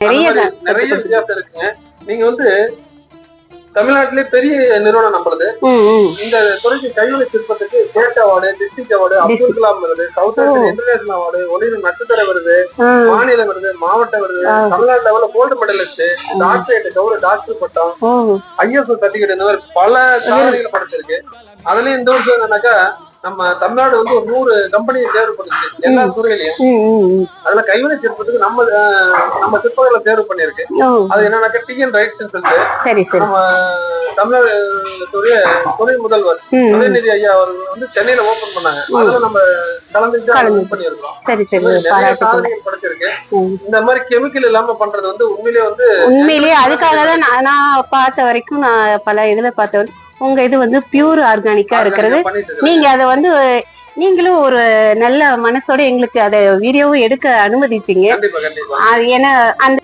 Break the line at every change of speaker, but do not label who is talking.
நிறைய
நிறைய வித்தியாசம் இருக்குங்க. நீங்க வந்து தமிழ்நாட்டிலே பெரிய நிறுவனம் நம்மளது. இந்த துறைக்கு கைவினை சிற்பத்துக்கு state award district award Abdul Kalam விருது சவுத் ஆஸ்திரேலியா இன்டர்நேஷனல் அவார்டு ஒளிரும் நட்சத்திர விருது
ஆ,
மாநில விருது மாவட்ட விருது. தமிழ்நாடு லெவல்ல கோல்டு மெடலிஸ்ட் டாக்டரேட் கௌரவ டாக்டர் பட்டம் ஐஎஸ்ஓ சர்டிபிகேட் இந்த மாதிரி பல சாதனைகள் படைச்சிருக்கு. அதுலயும் இந்த வருஷம் என்னன்னாக்கா நம்ம தமிழ்நாடு வந்து ஒரு நூறு கம்பெனியை தேர்வு பண்ணிருக்கு எல்லா துறையிலையும். அதுல கைவினை சிற்பத்துக்கு நம்ம நம்ம சிற்பங்களை தேர்வு பண்ணிருக்கு அது என்னன்னாக்கா டிஎன் ரைட்ஸ் சொல்லிட்டு நம்ம தமிழ்நாடு துறை துணை முதல்வர். உதயநிதி ஐயா அவர்கள் வந்து சென்னையில ஓபன் பண்ணாங்க. அதுல நம்ம
கலந்து. சரி
நிறைய சாதனைகள் படைச்சிருக்கு. இந்த மாதிரி கெமிக்கல் இல்லாம பண்றது வந்து உண்மையிலேயே வந்து
உண்மையிலேயே அதுக்காக தான் நான் நான் பார்த்த வரைக்கும் நான் பல இதுல பார்த்த வரைக்கும் உங்க இது வந்து பியூர் ஆர்கானிக்கா இருக்கிறது. நீங்க அதை வந்து நீங்களும் ஒரு நல்ல மனசோட எங்களுக்கு அதை வீடியோவும் எடுக்க அது ஏன்னா அந்த